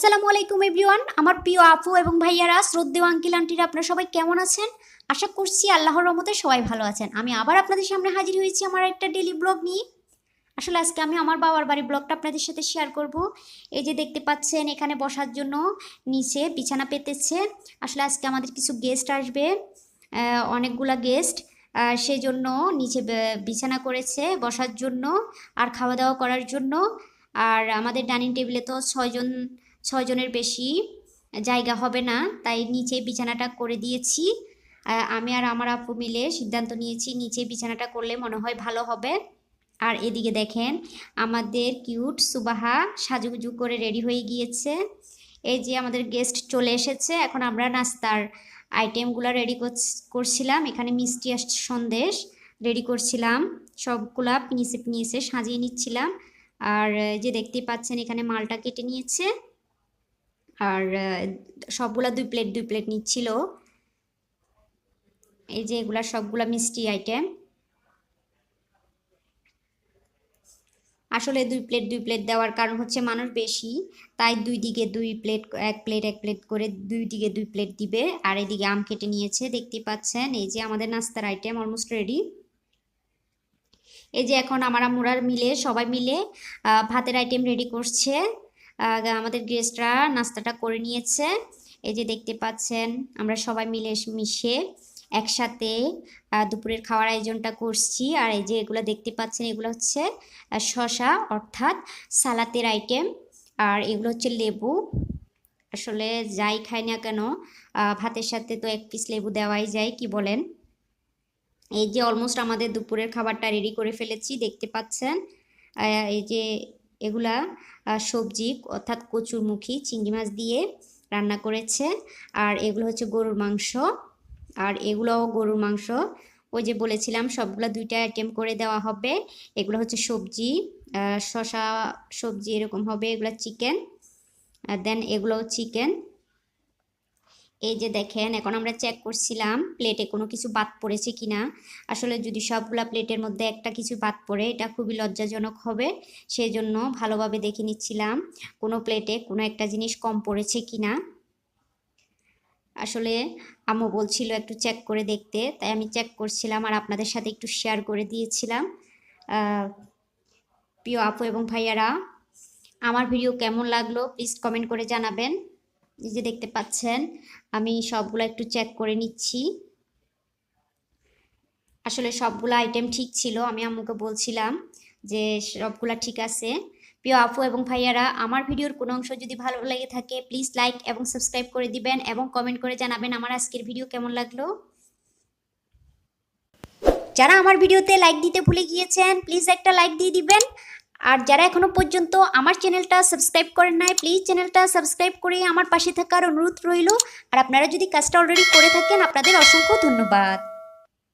আসসালামু আলাইকুম এভরিওয়ান। আমার প্রিয় আপু এবং ভাইয়ারা, শ্রদ্ধেয় আঙ্কিল, আন্টিরা, আপনারা সবাই কেমন আছেন? আশা করছি আল্লাহর রহমতে সবাই ভালো আছেন। আমি আবার আপনাদের সামনে হাজির হয়েছি আমার একটা ডেলি ব্লগ নিয়ে। আসলে আজকে আমি আমার বাবার বাড়ির ব্লগটা আপনাদের সাথে শেয়ার করব। এই যে দেখতে পাচ্ছেন, এখানে বসার জন্য নিচে বিছানা পেতেছে। আসলে আজকে আমাদের কিছু গেস্ট আসবে অনেকগুলা গেস্ট সেই জন্য নিচে বিছানা করেছে বসার জন্য আর খাওয়া দাওয়া করার জন্য। আর আমাদের ডাইনিং টেবিলে তো ছয়জন ছয়জনের বেশি জায়গা হবে না, তাই নিচে বিছানাটা করে দিয়েছি। আমি আর আমার আপু মিলে সিদ্ধান্ত নিয়েছি, নিচে বিছানাটা করলে মনে হয় ভালো হবে। আর এদিকে দেখেন, আমাদের কিউট সুবাহা সাজুগুজু করে রেডি হয়ে গিয়েছে। এই যে আমাদের গেস্ট চলে এসেছে, এখন আমরা নাস্তার আইটেমগুলো রেডি করছিলাম। এখানে মিষ্টি সন্দেশ রেডি করছিলাম। সবগুলা পিনিসে পিনিসে সাজিয়ে নিচ্ছিলাম। আর যে দেখতেই পাচ্ছেন, এখানে মালটা কেটে নিয়েছে। আর সবগুলা দুই প্লেট দুই প্লেট নিচ্ছিল। এই যে এগুলা সবগুলা মিষ্টি আইটেম আসলে দুই প্লেট দুই প্লেট দেওয়ার কারণ হচ্ছে মানুষ বেশি, তাই দুই দিকে দুই প্লেট এক প্লেট এক প্লেট করে দুই দিকে দুই প্লেট দিবে। আর এদিকে আম কেটে নিয়েছে দেখতেই পাচ্ছেন। এই যে আমাদের নাস্তার আইটেম অলমোস্ট রেডি এই যে এখন আমার আমুরার মিলে, সবাই মিলে ভাতের আইটেম রেডি করছে। আমাদের গেস্টরা নাস্তাটা করে নিয়েছে। এই যে দেখতে পাচ্ছেন, আমরা সবাই মিলে মিশে একসাথে দুপুরের খাওয়ার আয়োজনটা করছি। আর এই যে এগুলো দেখতে পাচ্ছেন, এগুলো হচ্ছে শসা অর্থাৎ সালাতের আইটেম আর এগুলো হচ্ছে লেবু। আসলে যাই খাই না কেন ভাতের সাথে তো এক পিস লেবু দেওয়াই যায়, কি বলেন? এই যে অলমোস্ট আমাদের দুপুরের খাবারটা রেডি করে ফেলেছি, দেখতে পাচ্ছেন। এই যে এগুলা সবজি, অর্থাৎ কচুরমুখী, চিংড়ি মাছ দিয়ে রান্না করেছে। আর এগুলো হচ্ছে গরুর মাংস। আর এগুলোও গরুর মাংস। ওই যে বলেছিলাম, সবগুলো দুইটা আইটেম করে দেওয়া হবে। এগুলো হচ্ছে সবজি শশা সবজি এরকম হবে। এগুলো চিকেন দেন এগুলোও চিকেন এই যে দেখেন, এখন আমরা চেক করছিলাম প্লেটে কোনো কিছু বাদ পড়েছে কিনা। আসলে যদি সবগুলা প্লেটের মধ্যে একটা কিছু বাদ পড়ে, এটা খুবই লজ্জাজনক হবে। সেই জন্য ভালোভাবে দেখে নিচ্ছিলাম, কোনো প্লেটে কোনো একটা জিনিস কম পড়েছে কিনা। আসলে আম্মু বলছিল একটু চেক করে দেখতে, তাই আমি চেক করছিলাম আর আপনাদের সাথে একটু শেয়ার করে দিয়েছিলাম। প্রিয় আপু এবং ভাইয়ারা, আমার ভিডিও কেমন লাগল? প্লিজ কমেন্ট করে জানাবেন। এই যে দেখতে পাচ্ছেন, আমি সবগুলো একটু চেক করে নিচ্ছি। আসলে সবগুলো আইটেম ঠিক ছিল, আমি আম্মুকে বলছিলাম যে সবগুলা ঠিক আছে। প্রিয় আপু এবং ভাইয়ারা, আমার ভিডিওর কোনো অংশ যদি ভালো লেগে থাকে প্লিজ লাইক এবং সাবস্ক্রাইব করে দিবেন এবং কমেন্ট করে জানাবেন আমার আজকের ভিডিও কেমন লাগল। যারা আমার ভিডিওতে লাইক দিতে ভুলে গিয়েছেন প্লিজ একটা লাইক দিয়ে দিবেন। আর যারা এখনও পর্যন্ত আমার চ্যানেলটা সাবস্ক্রাইব করেন নাই প্লিজ চ্যানেলটা সাবস্ক্রাইব করে আমার পাশে থাকার অনুরোধ রইল। আর আপনারা যদি কাজটা অলরেডি করে থাকেন, আপনাদের অসংখ্য ধন্যবাদ।